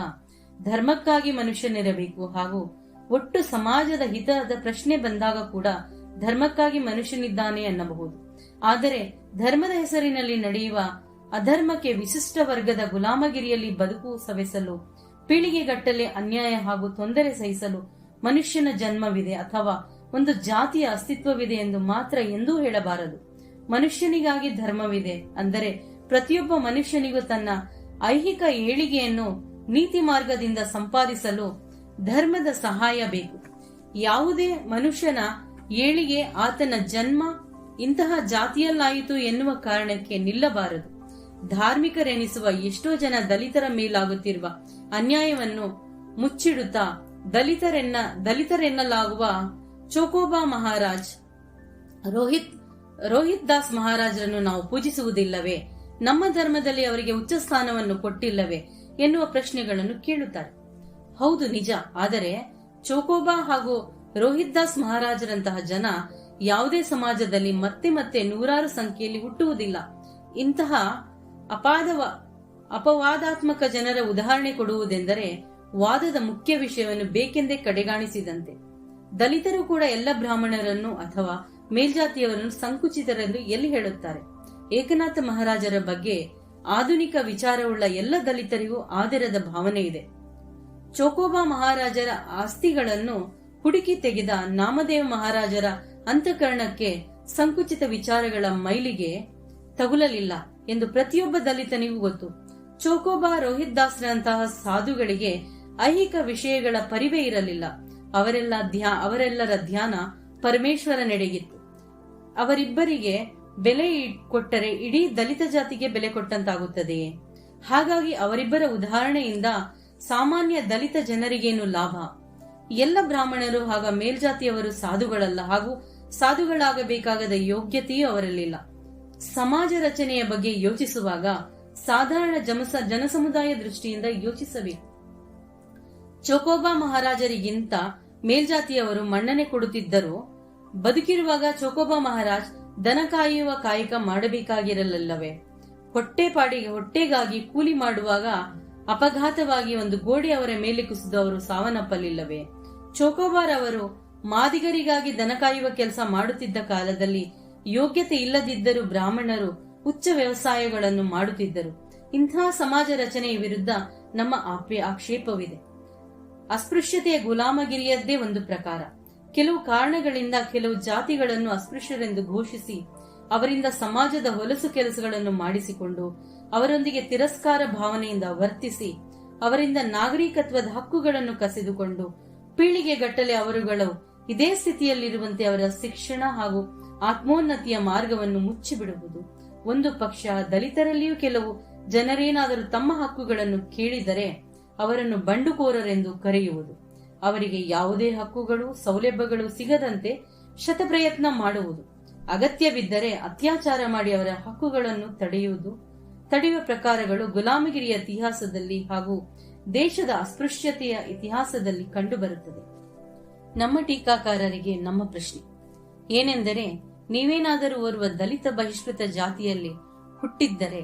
ಧರ್ಮಕ್ಕಾಗಿ ಮನುಷ್ಯನಿರಬೇಕು ಹಾಗೂ ಒಟ್ಟು ಸಮಾಜದ ಹಿತದ ಪ್ರಶ್ನೆ ಬಂದಾಗ ಕೂಡ ಧರ್ಮಕ್ಕಾಗಿ ಮನುಷ್ಯನಿದ್ದಾನೆ ಅನ್ನಬಹುದು. ಆದರೆ ಧರ್ಮದ ಹೆಸರಿನಲ್ಲಿ ನಡೆಯುವ ಅಧರ್ಮಕ್ಕೆ ವಿಶಿಷ್ಟ ವರ್ಗದ ಗುಲಾಮಗಿರಿಯಲ್ಲಿ ಬದುಕು ಸವೆಸಲು, ಪೀಳಿಗೆಗಟ್ಟಲೆ ಅನ್ಯಾಯ ಹಾಗೂ ತೊಂದರೆ ಸಹಿಸಲು ಮನುಷ್ಯನ ಜನ್ಮವಿದೆ ಅಥವಾ ಒಂದು ಜಾತಿಯ ಅಸ್ತಿತ್ವವಿದೆ ಎಂದು ಮಾತ್ರ ಎಂದೂ ಹೇಳಬಾರದು. ಮನುಷ್ಯನಿಗಾಗಿ ಧರ್ಮವಿದೆ ಅಂದರೆ ಪ್ರತಿಯೊಬ್ಬ ಮನುಷ್ಯನಿಗೂ ತನ್ನ ಐಹಿಕ ಏಳಿಗೆಯನ್ನು ನೀತಿ ಮಾರ್ಗದಿಂದ ಸಂಪಾದಿಸಲು ಧರ್ಮದ ಸಹಾಯ ಬೇಕು. ಯಾವುದೇ ಮನುಷ್ಯನ ಏಳಿಗೆ ಆತನ ಜನ್ಮ ಇಂತಹ ಜಾತಿಯಲ್ಲಾಯಿತು ಎನ್ನುವ ಕಾರಣಕ್ಕೆ ನಿಲ್ಲಬಾರದು. ಧಾರ್ಮಿಕರೆನಿಸುವ ಎಷ್ಟೋ ಜನ ದಲಿತರ ಮೇಲಾಗುತ್ತಿರುವ ಅನ್ಯಾಯವನ್ನು ಮುಚ್ಚಿಡುತ್ತಾ ದಲಿತರೆನ್ನ ದಲಿತರೆನ್ನಲಾಗುವ ಚೋಕೋಬಾ ಮಹಾರಾಜ್, ರೋಹಿತ್ ರೋಹಿತ್ ದಾಸ್ ಮಹಾರಾಜರನ್ನು ನಾವು ಪೂಜಿಸುವುದಿಲ್ಲವೇ? ನಮ್ಮ ಧರ್ಮದಲ್ಲಿ ಅವರಿಗೆ ಉಚ್ಚ ಸ್ಥಾನವನ್ನು ಕೊಟ್ಟಿಲ್ಲವೇ ಎನ್ನುವ ಪ್ರಶ್ನೆಗಳನ್ನು ಕೇಳುತ್ತಾರೆ. ಹೌದು ನಿಜ, ಆದರೆ ಚೋಕೋಬಾ ಹಾಗೂ ರೋಹಿತ್ ದಾಸ್ ಮಹಾರಾಜರಂತಹ ಜನ ಯಾವುದೇ ಸಮಾಜದಲ್ಲಿ ಮತ್ತೆ ಮತ್ತೆ ನೂರಾರು ಸಂಖ್ಯೆಯಲ್ಲಿ ಹುಟ್ಟುವುದಿಲ್ಲ. ಇಂತಹ ಅಪಾದವ, ಅಪವಾದಾತ್ಮಕ ಜನರ ಉದಾಹರಣೆ ಕೊಡುವುದೆಂದರೆ ವಾದದ ಮುಖ್ಯ ವಿಷಯವನ್ನು ಬೇಕೆಂದೇ ಕಡೆಗಾಣಿಸಿದಂತೆ. ದಲಿತರು ಕೂಡ ಎಲ್ಲ ಬ್ರಾಹ್ಮಣರನ್ನು ಅಥವಾ ಮೇಲ್ಜಾತಿಯವರನ್ನು ಸಂಕುಚಿತರೆಂದು ಎಲ್ಲಿ ಹೇಳುತ್ತಾರೆ? ಏಕನಾಥ ಮಹಾರಾಜರ ಬಗ್ಗೆ ಆಧುನಿಕ ವಿಚಾರವುಳ್ಳ ಎಲ್ಲ ದಲಿತರಿಗೂ ಆದರದ ಭಾವನೆ ಇದೆ. ಚೋಕೋಬಾ ಮಹಾರಾಜರ ಆಸ್ತಿಗಳನ್ನು ಹುಡುಕಿ ತೆಗೆದ ನಾಮದೇವ ಮಹಾರಾಜರ ಅಂತಃಕರಣಕ್ಕೆ ಸಂಕುಚಿತ ವಿಚಾರಗಳ ಮೈಲಿಗೆ ತಗುಲಲಿಲ್ಲ ಎಂದು ಪ್ರತಿಯೊಬ್ಬ ದಲಿತನಿಗೂ ಗೊತ್ತು. ಚೋಕೋಬಾ ರೋಹಿತ್ ದಾಸ್ರಂತಹ ಸಾಧುಗಳಿಗೆ ಐಹಿಕ ವಿಷಯಗಳ ಪರಿವೇ ಇರಲಿಲ್ಲ. ಅವರೆಲ್ಲ ಧ್ಯಾ, ಅವರೆಲ್ಲರ ಧ್ಯಾನ ಪರಮೇಶ್ವರನೆಡೆಗಿತ್ತು. ಅವರಿಬ್ಬರಿಗೆ ಬೆಲೆ ಕೊಟ್ಟರೆ ಇಡೀ ದಲಿತ ಜಾತಿಗೆ ಬೆಲೆ ಕೊಟ್ಟಂತಾಗುತ್ತದೆಯೇ? ಹಾಗಾಗಿ ಅವರಿಬ್ಬರ ಉದಾಹರಣೆಯಿಂದ ಸಾಮಾನ್ಯ ದಲಿತ ಜನರಿಗೇನು ಲಾಭ? ಎಲ್ಲ ಬ್ರಾಹ್ಮಣರು ಹಾಗೂ ಮೇಲ್ಜಾತಿಯವರು ಸಾಧುಗಳಲ್ಲ ಹಾಗೂ ಸಾಧುಗಳಾಗಬೇಕಾಗದ ಯೋಗ್ಯತೆಯೂ ಅವರಲ್ಲಿಲ್ಲ. ಸಮಾಜ ರಚನೆಯ ಬಗ್ಗೆ ಯೋಚಿಸುವಾಗ ಸಾಧಾರಣ ಜಮಸ, ಜನಸಮುದಾಯ ದೃಷ್ಟಿಯಿಂದ ಯೋಚಿಸಬೇಕು. ಚೋಕೋಬಾ ಮಹಾರಾಜರಿಗಿಂತ ಮೇಲ್ಜಾತಿಯವರು ಮನ್ನಣೆ ಕೊಡುತ್ತಿದ್ದರೂ ಬದುಕಿರುವಾಗ ಚೋಕೋಬಾ ಮಹಾರಾಜ್ ದನ ಕಾಯುವ ಕಾಯಕ ಮಾಡಬೇಕಾಗಿರಲಿಲ್ಲವೇ? ಹೊಟ್ಟೆಪಾಡಿಗೆ ಹೊಟ್ಟೆಗಾಗಿ ಕೂಲಿ ಮಾಡುವಾಗ ಅಪಘಾತವಾಗಿ ಒಂದು ಗೋಡೆ ಅವರ ಮೇಲೆ ಕುಸಿದು ಅವರು ಸಾವನ್ನಪ್ಪಲಿಲ್ಲವೇ? ಚೋಕೋಬಾರ್ ಅವರು ಮಾದಿಗರಿಗಾಗಿ ದನ ಕಾಯುವ ಕೆಲಸ ಮಾಡುತ್ತಿದ್ದ ಕಾಲದಲ್ಲಿ ಯೋಗ್ಯತೆ ಇಲ್ಲದಿದ್ದರೂ ಬ್ರಾಹ್ಮಣರು ಉಚ್ಚ ವ್ಯವಸಾಯಗಳನ್ನು ಮಾಡುತ್ತಿದ್ದರು. ಇಂತಹ ಸಮಾಜ ರಚನೆಯ ವಿರುದ್ಧ ನಮ್ಮ ಆಕ್ಷೇಪವಿದೆ. ಅಸ್ಪೃಶ್ಯತೆಯ ಗುಲಾಮಗಿರಿಯದ್ದೇ ಒಂದು ಪ್ರಕಾರ. ಕೆಲವು ಕಾರಣಗಳಿಂದ ಕೆಲವು ಜಾತಿಗಳನ್ನು ಅಸ್ಪೃಶ್ಯರೆಂದು ಘೋಷಿಸಿ ಅವರಿಂದ ಸಮಾಜದ ಹೊಲಸು ಕೆಲಸಗಳನ್ನು ಮಾಡಿಸಿಕೊಂಡು ಅವರೊಂದಿಗೆ ತಿರಸ್ಕಾರ ಭಾವನೆಯಿಂದ ವರ್ತಿಸಿ ಅವರಿಂದ ನಾಗರಿಕತ್ವದ ಹಕ್ಕುಗಳನ್ನು ಕಸಿದುಕೊಂಡು ಪೀಳಿಗೆಗಟ್ಟಲೆ ಅವರುಗಳು ಇದೇ ಸ್ಥಿತಿಯಲ್ಲಿರುವಂತೆ ಅವರ ಶಿಕ್ಷಣ ಹಾಗೂ ಆತ್ಮೋನ್ನತಿಯ ಮಾರ್ಗವನ್ನು ಮುಚ್ಚಿಬಿಡುವುದು. ಒಂದು ಪಕ್ಷ ದಲಿತರಲ್ಲಿಯೂ ಕೆಲವು ಜನರೇನಾದರೂ ತಮ್ಮ ಹಕ್ಕುಗಳನ್ನು ಕೇಳಿದರೆ ಅವರನ್ನು ಬಂಡುಕೋರರೆಂದು ಕರೆಯುವುದು. ಅವರಿಗೆ ಯಾವುದೇ ಹಕ್ಕುಗಳು, ಸೌಲಭ್ಯಗಳು ಸಿಗದಂತೆ ಶತಪ್ರಯತ್ನ ಮಾಡುವುದು. ಅಗತ್ಯವಿದ್ದರೆ ಅತ್ಯಾಚಾರ ಮಾಡಿ ಅವರ ಹಕ್ಕುಗಳನ್ನು ತಡೆಯುವುದು. ತಡೆಯುವ ಪ್ರಕಾರಗಳು ಗುಲಾಮಗಿರಿಯ ಇತಿಹಾಸದಲ್ಲಿ ಹಾಗೂ ದೇಶದ ಅಸ್ಪೃಶ್ಯತೆಯ ಇತಿಹಾಸದಲ್ಲಿ ಕಂಡುಬರುತ್ತದೆ. ನಮ್ಮ ಟೀಕಾಕಾರರಿಗೆ ನಮ್ಮ ಪ್ರಶ್ನೆ. ಏನೆಂದರೆ, ನೀವೇನಾದರೂ ಓರ್ವ ದಲಿತ ಬಹಿಷ್ಕೃತ ಜಾತಿಯಲ್ಲಿ ಹುಟ್ಟಿದ್ದರೆ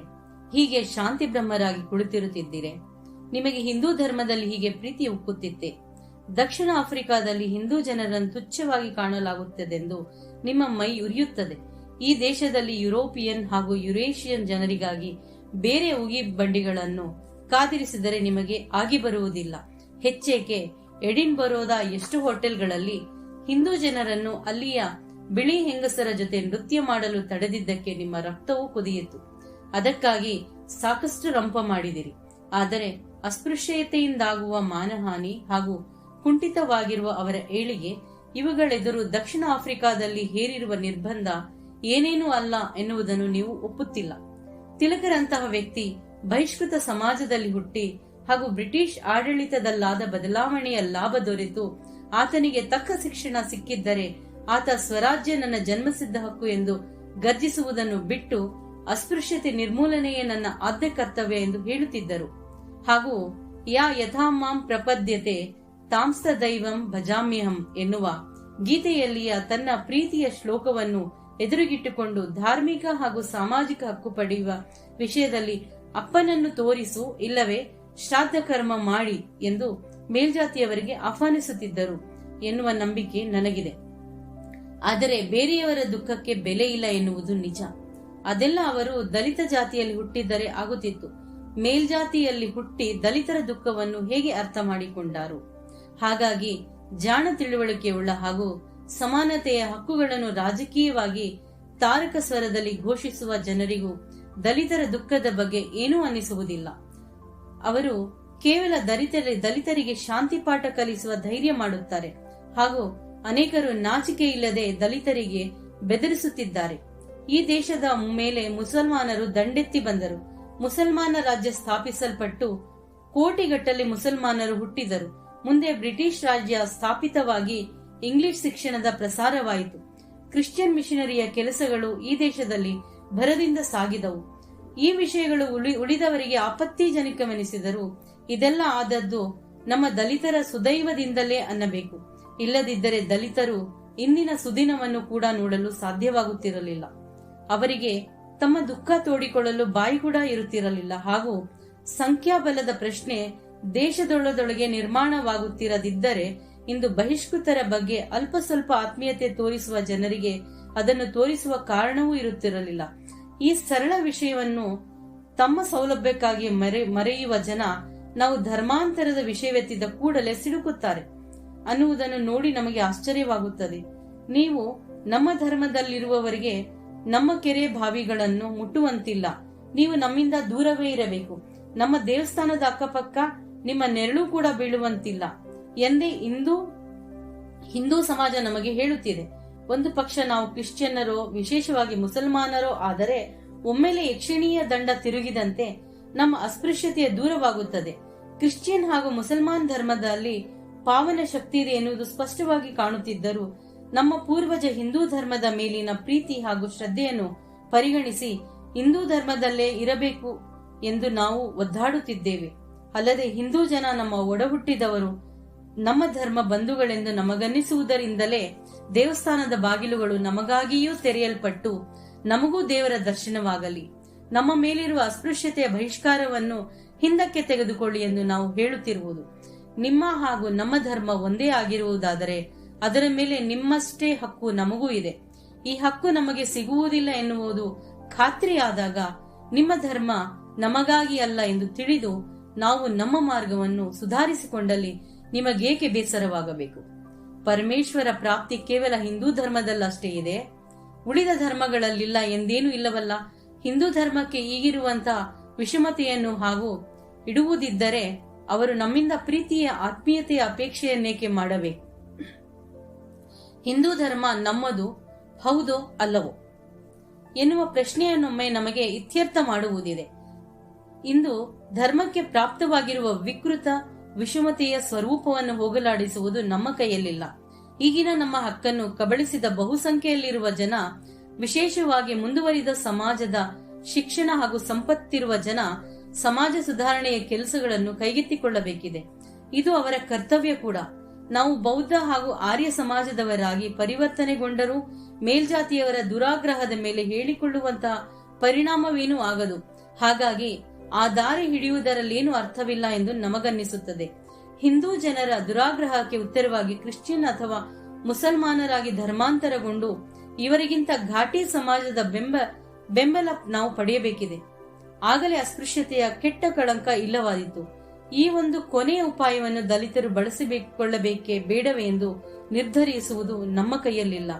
ಹೀಗೆ ಶಾಂತಿ ಬ್ರಹ್ಮರಾಗಿ ಕುಳಿತಿರುತ್ತಿದ್ದೀರೆ. ನಿಮಗೆ ಹಿಂದೂ ಧರ್ಮದಲ್ಲಿ ಹೀಗೆ ಪ್ರೀತಿ ಉಕ್ಕುತ್ತಿತ್ತೆ. ದಕ್ಷಿಣ ಆಫ್ರಿಕಾದಲ್ಲಿ ಹಿಂದೂ ಜನರನ್ನು ತುಚ್ಛವಾಗಿ ಕಾಣಲಾಗುತ್ತದೆಂದು ನಿಮ್ಮ ಮೈ ಉರಿಯುತ್ತದೆ. ಈ ದೇಶದಲ್ಲಿ ಯುರೋಪಿಯನ್ ಹಾಗೂ ಯುರೇಷಿಯನ್ ಜನರಿಗಾಗಿ ಬೇರೆ ಉಗಿ ಬಂಡಿಗಳನ್ನು ಕಾದಿರಿಸಿದರೆ ನಿಮಗೆ ಆಗಿ ಬರುವುದಿಲ್ಲ. ಹೆಚ್ಚೇಕೆ ಎಡಿನ್ಬರೋದ ಎಷ್ಟು ಹೋಟೆಲ್ಗಳಲ್ಲಿ ಹಿಂದೂ ಜನರನ್ನು ಅಲ್ಲಿಯ ಬಿಳಿ ಹೆಂಗಸರ ಜೊತೆ ನೃತ್ಯ ಮಾಡಲು ತಡೆದಿದ್ದಕ್ಕೆ ನಿಮ್ಮ ರಕ್ತವೂ ಕುದಿಯಿತು. ಅದಕ್ಕಾಗಿ ಸಾಕಷ್ಟು ರಂಪ ಮಾಡಿದಿರಿ. ಆದರೆ ಅಸ್ಪೃಶ್ಯತೆಯಿಂದಾಗುವ ಮಾನಹಾನಿ ಹಾಗೂ ಕುಂಠಿತವಾಗಿರುವ ಅವರ ಏಳಿಗೆ ಇವುಗಳೆದುರು ದಕ್ಷಿಣ ಆಫ್ರಿಕಾದಲ್ಲಿ ಹೇರಿರುವ ನಿರ್ಬಂಧ ಏನೇನೂ ಅಲ್ಲ ಎನ್ನುವುದನ್ನು ನೀವು ಒಪ್ಪುತ್ತಿಲ್ಲ. ತಿಲಕರಂತಹ ವ್ಯಕ್ತಿ ಬಹಿಷ್ಕೃತ ಸಮಾಜದಲ್ಲಿ ಹುಟ್ಟಿ ಹಾಗೂ ಬ್ರಿಟಿಷ್ ಆಡಳಿತದಲ್ಲಾದ ಬದಲಾವಣೆಯ ಲಾಭ ದೊರೆತು. ಆತನಿಗೆ ತಕ್ಕ ಶಿಕ್ಷಣ ಸಿಕ್ಕಿದ್ದರೆ ಆತ ಸ್ವರಾಜ್ಯ ನನ್ನ ಜನ್ಮಸಿದ್ಧ ಹಕ್ಕು ಎಂದು ಗರ್ಜಿಸುವುದನ್ನು ಬಿಟ್ಟು ಅಸ್ಪೃಶ್ಯತೆ ನಿರ್ಮೂಲನೆಯೇ ನನ್ನ ಆದ್ಯ ಕರ್ತವ್ಯ ಎಂದು ಹೇಳುತ್ತಿದ್ದರು. ಹಾಗೂ ಯಾ ಯಥಾಮಾಂ ಪ್ರಪದ್ಯತೆ ತಾಂಸ ದೈವಂ ಭಜಾಮ್ಯಹಂ ಎನ್ನುವ ಗೀತೆಯಲ್ಲಿಯ ತನ್ನ ಪ್ರೀತಿಯ ಶ್ಲೋಕವನ್ನು ಎದುರುಗಿಟ್ಟುಕೊಂಡು ಧಾರ್ಮಿಕ ಹಾಗೂ ಸಾಮಾಜಿಕ ಹಕ್ಕು ಪಡೆಯುವ ವಿಷಯದಲ್ಲಿ ಅಪ್ಪನನ್ನು ತೋರಿಸು, ಇಲ್ಲವೇ? ಶ್ರಾದ್ದ ಕರ್ಮ ಮಾಡಿ ಎಂದು ಮೇಲ್ಜಾತಿಯವರಿಗೆ ಆಹ್ವಾನಿಸುತ್ತಿದ್ದರು ಎನ್ನುವ ನಂಬಿಕೆ ನನಗಿದೆ. ಆದರೆ ಬೇರೆಯವರ ದುಃಖಕ್ಕೆ ಬೆಲೆ ಇಲ್ಲ ಎನ್ನುವುದು ನಿಜ. ಅದೆಲ್ಲ ಅವರು ದಲಿತ ಜಾತಿಯಲ್ಲಿ ಹುಟ್ಟಿದ್ದರೆ ಆಗುತ್ತಿತ್ತು. ಮೇಲ್ಜಾತಿಯಲ್ಲಿ ಹುಟ್ಟಿ ದಲಿತರ ದುಃಖವನ್ನು ಹೇಗೆ ಅರ್ಥ ಮಾಡಿಕೊಂಡರು? ಹಾಗಾಗಿ ಜಾಣ ತಿಳುವಳಿಕೆಯುಳ್ಳ ಹಾಗೂ ಸಮಾನತೆಯ ಹಕ್ಕುಗಳನ್ನು ರಾಜಕೀಯವಾಗಿ ತಾರಕ ಸ್ವರದಲ್ಲಿ ಘೋಷಿಸುವ ಜನರಿಗೂ ದಲಿತರ ದುಃಖದ ಬಗ್ಗೆ ಏನೂ ಅನ್ನಿಸುವುದಿಲ್ಲ. ಅವರು ಕೇವಲ ದಲಿತರಿ, ದಲಿತರಿಗೆ ಶಾಂತಿ ಪಾಠ ಕಲಿಸುವ ಧೈರ್ಯ ಮಾಡುತ್ತಾರೆ. ಹಾಗೂ ಅನೇಕರು ನಾಚಿಕೆ ಇಲ್ಲದೆ ದಲಿತರಿಗೆ ಬೆದರಿಸುತ್ತಿದ್ದಾರೆ. ಈ ದೇಶದ ಮೇಲೆ ಮುಸಲ್ಮಾನರು ದಂಡೆತ್ತಿ ಬಂದರು. ಮುಸಲ್ಮಾನ ರಾಜ್ಯ ಸ್ಥಾಪಿಸಲ್ಪಟ್ಟು ಕೋಟಿಗಟ್ಟಲೆ ಮುಸಲ್ಮಾನರು ಹುಟ್ಟಿದರು. ಮುಂದೆ ಬ್ರಿಟಿಷ್ ರಾಜ್ಯ ಸ್ಥಾಪಿತವಾಗಿ ಇಂಗ್ಲಿಷ್ ಶಿಕ್ಷಣದ ಪ್ರಸಾರವಾಯಿತು. ಕ್ರಿಶ್ಚಿಯನ್ ಮಿಷನರಿಯ ಕೆಲಸಗಳು ಈ ದೇಶದಲ್ಲಿ ಭರದಿಂದ ಸಾಗಿದವು. ಈ ವಿಷಯಗಳು ಉಳಿ, ಉಳಿದವರಿಗೆ ಆಪತ್ತಿಜನಕವೆನಿಸಿದರು ಇದೆಲ್ಲ ಆದದ್ದು ನಮ್ಮ ದಲಿತರ ಸುದೈವದಿಂದಲೇ ಅನ್ನಬೇಕು. ಇಲ್ಲದಿದ್ದರೆ ದಲಿತರು ಇಂದಿನ ಸುದಿನವನ್ನು ಕೂಡ ನೋಡಲು ಸಾಧ್ಯವಾಗುತ್ತಿರಲಿಲ್ಲ. ಅವರಿಗೆ ತಮ್ಮ ದುಃಖ ತೋಡಿಕೊಳ್ಳಲು ಬಾಯಿ ಕೂಡ ಇರುತ್ತಿರಲಿಲ್ಲ. ಹಾಗೂ ಸಂಖ್ಯಾಬಲದ ಪ್ರಶ್ನೆ ದೇಶದೊಳದೊಳಗೆ ನಿರ್ಮಾಣವಾಗುತ್ತಿರದಿದ್ದರೆ ಇಂದು ಬಹಿಷ್ಕೃತರ ಬಗ್ಗೆ ಅಲ್ಪ ಸ್ವಲ್ಪ ಆತ್ಮೀಯತೆ ತೋರಿಸುವ ಜನರಿಗೆ ಅದನ್ನು ತೋರಿಸುವ ಕಾರಣವೂ ಇರುತ್ತಿರಲಿಲ್ಲ. ಈ ಸರಳ ವಿಷಯವನ್ನು ತಮ್ಮ ಸೌಲಭ್ಯಕ್ಕಾಗಿ ಮರೆ, ಮರೆಯುವ ಜನ ನಾವು ಧರ್ಮಾಂತರದ ವಿಷಯವೆತ್ತಿದ್ದ ಕೂಡಲೇ ಸಿಡುಕುತ್ತಾರೆ ಅನ್ನುವುದನ್ನು ನೋಡಿ ನಮಗೆ ಆಶ್ಚರ್ಯವಾಗುತ್ತದೆ. ನೀವು ನಮ್ಮ ಧರ್ಮದಲ್ಲಿರುವವರಿಗೆ ನಮ್ಮ ಕೆರೆ ಬಾವಿಗಳನ್ನು ಮುಟ್ಟುವಂತಿಲ್ಲ. ನೀವು ನಮ್ಮಿಂದ ದೂರವೇ ಇರಬೇಕು. ನಮ್ಮ ದೇವಸ್ಥಾನದ ಅಕ್ಕಪಕ್ಕ ನಿಮ್ಮ ನೆರಳು ಕೂಡ ಬೀಳುವಂತಿಲ್ಲ. ಎಂದೇ ಇಂದು ಹಿಂದೂ ಸಮಾಜ ನಮಗೆ ಹೇಳುತ್ತಿದೆ. ಒಂದು ಪಕ್ಷ ನಾವು ಕ್ರಿಶ್ಚಿಯನ್ನರೋ, ವಿಶೇಷವಾಗಿ ಮುಸಲ್ಮಾನರೋ ಆದರೆ ಒಮ್ಮೆಲೆ ಯಕ್ಷಣೀಯ ದಂಡ ತಿರುಗಿದಂತೆ ನಮ್ಮ ಅಸ್ಪೃಶ್ಯತೆಯ ದೂರವಾಗುತ್ತದೆ. ಕ್ರಿಶ್ಚಿಯನ್ ಹಾಗೂ ಮುಸಲ್ಮಾನ್ ಧರ್ಮದಲ್ಲಿ ಪಾವನ ಶಕ್ತಿ ಇದೆ ಎನ್ನುವುದು ಸ್ಪಷ್ಟವಾಗಿ ಕಾಣುತ್ತಿದ್ದರೂ ನಮ್ಮ ಪೂರ್ವಜ ಹಿಂದೂ ಧರ್ಮದ ಮೇಲಿನ ಪ್ರೀತಿ ಹಾಗೂ ಶ್ರದ್ಧೆಯನ್ನು ಪರಿಗಣಿಸಿ ಹಿಂದೂ ಧರ್ಮದಲ್ಲೇ ಇರಬೇಕು ಎಂದು ನಾವು ಒದ್ದಾಡುತ್ತಿದ್ದೇವೆ. ಅಲ್ಲದೆ ಹಿಂದೂ ಜನ ನಮ್ಮ ಒಡಹುಟ್ಟಿದವರು ನಮ್ಮ ಧರ್ಮ ಬಂಧುಗಳೆಂದು ನಮಗನ್ನಿಸುವುದರಿಂದಲೇ ದೇವಸ್ಥಾನದ ಬಾಗಿಲುಗಳು ನಮಗಾಗಿಯೂ ತೆರೆಯಲ್ಪಟ್ಟು ನಮಗೂ ದೇವರ ದರ್ಶನವಾಗಲಿ. ನಮ್ಮ ಮೇಲಿರುವ ಅಸ್ಪೃಶ್ಯತೆಯ ಬಹಿಷ್ಕಾರವನ್ನು ಹಿಂದಕ್ಕೆ ತೆಗೆದುಕೊಳ್ಳಿ ಎಂದು ನಾವು ಹೇಳುತ್ತಿರುವುದು. ನಿಮ್ಮ ಹಾಗೂ ನಮ್ಮ ಧರ್ಮ ಒಂದೇ ಆಗಿರುವುದಾದರೆ ಅದರ ಮೇಲೆ ನಿಮ್ಮಷ್ಟೇ ಹಕ್ಕು ನಮಗೂ ಇದೆ. ಈ ಹಕ್ಕು ನಮಗೆ ಸಿಗುವುದಿಲ್ಲ ಎನ್ನುವುದು ಖಾತ್ರಿಯಾದಾಗ ನಿಮ್ಮ ಧರ್ಮ ನಮಗಾಗಿ ಅಲ್ಲ ಎಂದು ತಿಳಿದು ನಾವು ನಮ್ಮ ಮಾರ್ಗವನ್ನು ಸುಧಾರಿಸಿಕೊಂಡಲ್ಲಿ ನಿಮಗೇಕೆ ಬೇಸರವಾಗಬೇಕು? ಪರಮೇಶ್ವರ ಪ್ರಾಪ್ತಿ ಕೇವಲ ಹಿಂದೂ ಧರ್ಮದಲ್ಲಷ್ಟೇ ಇದೆ? ಉಳಿದ ಧರ್ಮಗಳಲ್ಲಿಲ್ಲ ಎಂದೇನೂ ಇಲ್ಲವಲ್ಲ? ಹಿಂದೂ ಧರ್ಮಕ್ಕೆ ಈಗಿರುವಂತಹ ವಿಷಮತೆಯನ್ನು ಹಾಗೂ ಇಡುವುದಿದ್ದರೆ ಅವರು ನಮ್ಮಿಂದ ಪ್ರೀತಿಯ ಆತ್ಮೀಯತೆಯ ಅಪೇಕ್ಷೆಯನ್ನೇಕೆ ಮಾಡಬೇಕು? ಹಿಂದೂ ಧರ್ಮ ನಮ್ಮದು ಹೌದೋ ಅಲ್ಲವೋ? ಎನ್ನುವ ಪ್ರಶ್ನೆಯನ್ನೊಮ್ಮೆ ನಮಗೆ ಇತ್ಯರ್ಥ ಮಾಡುವುದಿದೆ. ಇಂದು ಧರ್ಮಕ್ಕೆ ಪ್ರಾಪ್ತವಾಗಿರುವ ವಿಕೃತ ವಿಷಮತೆಯ ಸ್ವರೂಪವನ್ನು ಹೋಗಲಾಡಿಸುವುದು ನಮ್ಮ ಕೈಯಲ್ಲಿಲ್ಲ. ಈಗಿನ ನಮ್ಮ ಹಕ್ಕನ್ನು ಕಬಳಿಸಿದ ಬಹುಸಂಖ್ಯೆಯಲ್ಲಿರುವ ಜನ, ವಿಶೇಷವಾಗಿ ಮುಂದುವರಿದ ಸಮಾಜದ ಶಿಕ್ಷಣ ಹಾಗೂ ಸಂಪತ್ತಿರುವ ಜನ, ಸಮಾಜ ಸುಧಾರಣೆಯ ಕೆಲಸಗಳನ್ನು ಕೈಗೆತ್ತಿಕೊಳ್ಳಬೇಕಿದೆ. ಇದು ಅವರ ಕರ್ತವ್ಯ ಕೂಡ. ನಾವು ಬೌದ್ಧ ಹಾಗೂ ಆರ್ಯ ಸಮಾಜದವರಾಗಿ ಪರಿವರ್ತನೆಗೊಂಡರೂ, ಮೇಲ್ಜಾತಿಯವರ ದುರಾಗ್ರಹದ ಮೇಲೆ ಹೇಳಿಕೊಳ್ಳುವಂತಹ ಪರಿಣಾಮವೇನೂ ಆಗದು. ಹಾಗಾಗಿ ಆ ದಾರಿ ಹಿಡಿಯುವುದರಲ್ಲೇನು ಅರ್ಥವಿಲ್ಲ ಎಂದು ನಮಗನ್ನಿಸುತ್ತದೆ. ಹಿಂದೂ ಜನರ ದುರಾಗ್ರಹಕ್ಕೆ ಉತ್ತರವಾಗಿ ಕ್ರಿಶ್ಚಿಯನ್ ಅಥವಾ ಮುಸಲ್ಮಾನರಾಗಿ ಧರ್ಮಾಂತರಗೊಂಡು ಇವರಿಗಿಂತ ಘಾಟಿ ಸಮಾಜದ ಬೆಂಬ, ಬೆಂಬಲ ನಾವು ಪಡೆಯಬೇಕಿದೆ. ಆಗಲೇ ಅಸ್ಪೃಶ್ಯತೆಯ ಕೆಟ್ಟ ಕಳಂಕ ಇಲ್ಲವಾದೀತು. ಈ ಒಂದು ಕೊನೆಯ ಉಪಾಯವನ್ನು ದಲಿತರು ಬಳಸಿಕೊಳ್ಳಬೇಕೇ ಬೇಡವೇ ಎಂದು ನಿರ್ಧರಿಸುವುದು ನಮ್ಮ ಕೈಯಲ್ಲಿಲ್ಲ.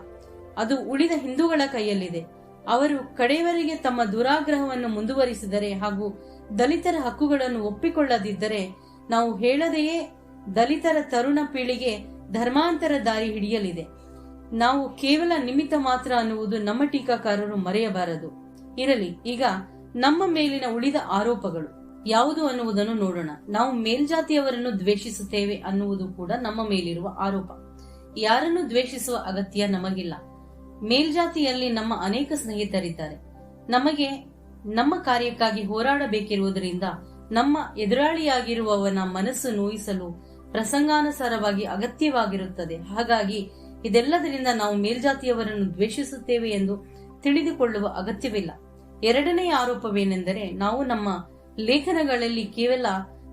ಅದು ಉಳಿದ ಹಿಂದೂಗಳ ಕೈಯಲ್ಲಿದೆ. ಅವರು ಕಡೆಯವರಿಗೆ ತಮ್ಮ ದುರಾಗ್ರಹವನ್ನು ಮುಂದುವರಿಸಿದರೆ ಹಾಗೂ ದಲಿತರ ಹಕ್ಕುಗಳನ್ನು ಒಪ್ಪಿಕೊಳ್ಳದಿದ್ದರೆ ನಾವು ಹೇಳದೆಯೇ ದಲಿತರ ತರುಣ ಪೀಳಿಗೆ ಧರ್ಮಾಂತರ ದಾರಿ ಹಿಡಿಯಲಿದೆ. ನಾವು ಕೇವಲ ನಿಮಿತ್ತ ಮಾತ್ರ ಅನ್ನುವುದು ನಮ್ಮ ಟೀಕಾಕಾರರು ಮರೆಯಬಾರದು. ಇರಲಿ, ಈಗ ನಮ್ಮ ಮೇಲಿನ ಉಳಿದ ಆರೋಪಗಳು. ಯಾವುದು ಅನ್ನುವುದನ್ನು ನೋಡೋಣ. ನಾವು ಮೇಲ್ಜಾತಿಯವರನ್ನು ದ್ವೇಷಿಸುತ್ತೇವೆ ಅನ್ನುವುದು ಕೂಡ ನಮ್ಮ ಮೇಲಿರುವ ಆರೋಪ. ಯಾರನ್ನು ದ್ವೇಷಿಸುವ ಅಗತ್ಯ ನಮಗಿಲ್ಲ. ಮೇಲ್ಜಾತಿಯಲ್ಲಿ ನಮ್ಮ ಅನೇಕ ಸ್ನೇಹಿತರಿದ್ದಾರೆ. ನಮಗೆ ನಮ್ಮ ಕಾರ್ಯಕ್ಕಾಗಿ ಹೋರಾಡಬೇಕಿರುವುದರಿಂದ ನಮ್ಮ ಎದುರಾಳಿಯಾಗಿರುವವನ ಮನಸ್ಸು ನೋಯಿಸಲು ಪ್ರಸಂಗಾನುಸಾರವಾಗಿ ಅಗತ್ಯವಾಗಿರುತ್ತದೆ. ಹಾಗಾಗಿ ಇದೆಲ್ಲದರಿಂದ ನಾವು ಮೇಲ್ಜಾತಿಯವರನ್ನು ದ್ವೇಷಿಸುತ್ತೇವೆ ಎಂದು ತಿಳಿದುಕೊಳ್ಳುವ ಅಗತ್ಯವಿಲ್ಲ. ಎರಡನೆಯ ಆರೋಪವೇನೆಂದರೆ ನಾವು ನಮ್ಮ ಲೇಖನಗಳಲ್ಲಿ ಕೇವಲ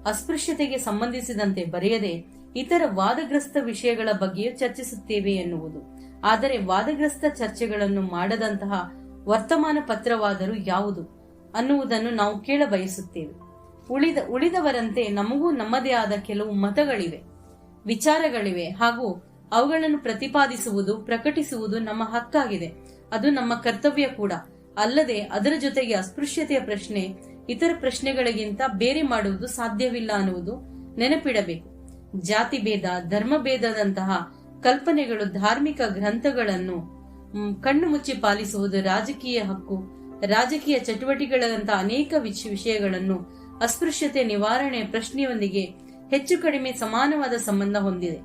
ಅಸ್ಪೃಶ್ಯತೆಗೆ ಸಂಬಂಧಿಸಿದಂತೆ ಬರೆಯದೆ ಇತರ ವಾದಗ್ರಸ್ತ ವಿಷಯಗಳ ಬಗ್ಗೆಯೂ ಚರ್ಚಿಸುತ್ತೇವೆ ಎನ್ನುವುದು. ಆದರೆ ವಾದಗ್ರಸ್ತ ಚರ್ಚೆಗಳನ್ನು ಮಾಡದಂತಹ ವರ್ತಮಾನ ಪತ್ರವಾದರೂ ಯಾವುದು? ಅನ್ನುವುದನ್ನು ನಾವು ಕೇಳ ಬಯಸುತ್ತೇವೆ ಉಳಿದ, ಉಳಿದವರಂತೆ ನಮಗೂ ನಮ್ಮದೇ ಆದ ಕೆಲವು ಮತಗಳಿವೆ, ವಿಚಾರಗಳಿವೆ ಹಾಗೂ ಅವುಗಳನ್ನು ಪ್ರತಿಪಾದಿಸುವುದು, ಪ್ರಕಟಿಸುವುದು ನಮ್ಮ ಹಕ್ಕಾಗಿದೆ. ಅದು ನಮ್ಮ ಕರ್ತವ್ಯ ಕೂಡ. ಅಲ್ಲದೆ ಅದರ ಜೊತೆಗೆ ಅಸ್ಪೃಶ್ಯತೆಯ ಪ್ರಶ್ನೆ, ಇತರ ಪ್ರಶ್ನೆಗಳಿಗಿಂತ ಬೇರೆ ಮಾಡುವುದು ಸಾಧ್ಯವಿಲ್ಲ ಅನ್ನುವುದು ನೆನಪಿಡಬೇಕು. ಜಾತಿ ಭೇದ ಧರ್ಮ ಭೇದದಂತಹ ಕಲ್ಪನೆಗಳು ಧಾರ್ಮಿಕ ಗ್ರಂಥಗಳನ್ನು ಕಣ್ಣು ಮುಚ್ಚಿ ಪಾಲಿಸುವುದು ರಾಜಕೀಯ ಹಕ್ಕು ರಾಜಕೀಯ ಚಟುವಟಿಕೆಗಳಂತಹ ಅನೇಕ ವಿಷ- ವಿಷಯಗಳನ್ನು ಅಸ್ಪೃಶ್ಯತೆ ನಿವಾರಣೆ ಪ್ರಶ್ನೆಯೊಂದಿಗೆ ಹೆಚ್ಚು ಕಡಿಮೆ ಸಮಾನವಾದ ಸಂಬಂಧ ಹೊಂದಿದೆ.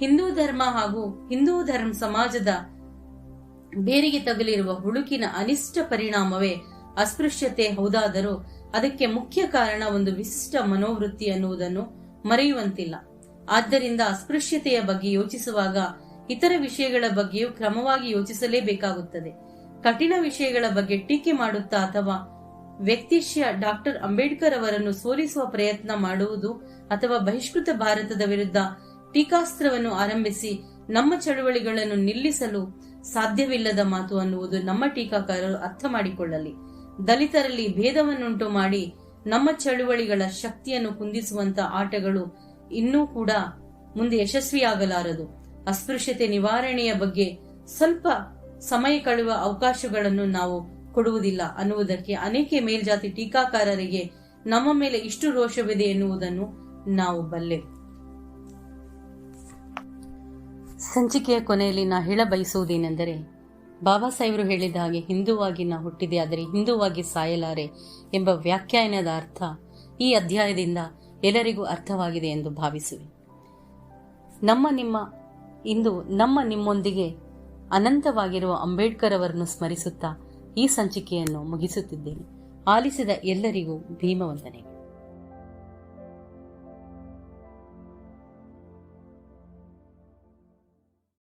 ಹಿಂದೂ ಧರ್ಮ ಹಾಗೂ ಹಿಂದೂ ಧರ್ಮ ಸಮಾಜದ ಬೇರಿಗೆ ತಗಲಿರುವ ಹುಳುಕಿನ ಅನಿಷ್ಟ ಪರಿಣಾಮವೇ ಅಸ್ಪೃಶ್ಯತೆ ಹೌದಾದರೂ ಅದಕ್ಕೆ ಮುಖ್ಯ ಕಾರಣ ಒಂದು ವಿಶಿಷ್ಟ ಮನೋವೃತ್ತಿ ಅನ್ನುವುದನ್ನು ಮರೆಯುವಂತಿಲ್ಲ. ಆದ್ದರಿಂದ ಅಸ್ಪೃಶ್ಯತೆಯ ಬಗ್ಗೆ ಯೋಚಿಸುವಾಗ ಇತರ ವಿಷಯಗಳ ಬಗ್ಗೆಯೂ ಕ್ರಮವಾಗಿ ಯೋಚಿಸಲೇಬೇಕಾಗುತ್ತದೆ. ಕಠಿಣ ವಿಷಯಗಳ ಬಗ್ಗೆ ಟೀಕೆ ಮಾಡುತ್ತಾ ಅಥವಾ ವ್ಯಕ್ತಿಶ್ಯ ಡಾಕ್ಟರ್ ಅಂಬೇಡ್ಕರ್ ಅವರನ್ನು ಸೋಲಿಸುವ ಪ್ರಯತ್ನ ಮಾಡುವುದು ಅಥವಾ ಬಹಿಷ್ಕೃತ ಭಾರತದ ವಿರುದ್ಧ ಟೀಕಾಸ್ತ್ರವನ್ನು ಆರಂಭಿಸಿ ನಮ್ಮ ಚಳುವಳಿಗಳನ್ನು ನಿಲ್ಲಿಸಲು ಸಾಧ್ಯವಿಲ್ಲದ ಮಾತು ಅನ್ನುವುದು ನಮ್ಮ ಟೀಕಾಕಾರರು ಅರ್ಥ ಮಾಡಿಕೊಳ್ಳಲಿ. ದಲಿತರಲ್ಲಿ ಭೇದವನ್ನುಂಟು ಮಾಡಿ ನಮ್ಮ ಚಳುವಳಿಗಳ ಶಕ್ತಿಯನ್ನು ಕುಂದಿಸುವಂತ ಆಟಗಳು ಇನ್ನೂ ಕೂಡ ಮುಂದೆ ಯಶಸ್ವಿಯಾಗಲಾರದು. ಅಸ್ಪೃಶ್ಯತೆ ನಿವಾರಣೆಯ ಬಗ್ಗೆ ಸ್ವಲ್ಪ ಸಮಯ ಕಳೆಯುವ ಅವಕಾಶಗಳನ್ನು ನಾವು ಕೊಡುವುದಿಲ್ಲ ಅನ್ನುವುದಕ್ಕೆ ಅನೇಕ ಮೇಲ್ಜಾತಿ ಟೀಕಾಕಾರರಿಗೆ ನಮ್ಮ ಮೇಲೆ ಇಷ್ಟು ರೋಷವಿದೆ ಎನ್ನುವುದನ್ನು ನಾವು ಬಲ್ಲೆ. ಸಂಚಿಕೆಯ ಕೊನೆಯಲ್ಲಿ ನಾ ಹೇಳ ಬಯಸುವುದೇನೆಂದರೆ ಬಾಬಾ ಸಾಹೇಬರು ಹೇಳಿದ ಹಾಗೆ ಹಿಂದುವಾಗಿ ನಾ ಹುಟ್ಟಿದೆ, ಆದರೆ ಹಿಂದುವಾಗಿ ಸಾಯಲಾರೆ ಎಂಬ ವ್ಯಾಖ್ಯಾನದ ಅರ್ಥ ಈ ಅಧ್ಯಾಯದಿಂದ ಎಲ್ಲರಿಗೂ ಅರ್ಥವಾಗಿದೆ ಎಂದು ಭಾವಿಸುವೆ. ನಮ್ಮ ನಿಮ್ಮ ಇಂದು ನಮ್ಮ ನಿಮ್ಮೊಂದಿಗೆ ಅನಂತವಾಗಿರುವ ಅಂಬೇಡ್ಕರ್ ಅವರನ್ನು ಸ್ಮರಿಸುತ್ತಾ ಈ ಸಂಚಿಕೆಯನ್ನು ಮುಗಿಸುತ್ತಿದ್ದೇನೆ. ಆಲಿಸಿದ ಎಲ್ಲರಿಗೂ ಭೀಮವಂದನೆಗಳು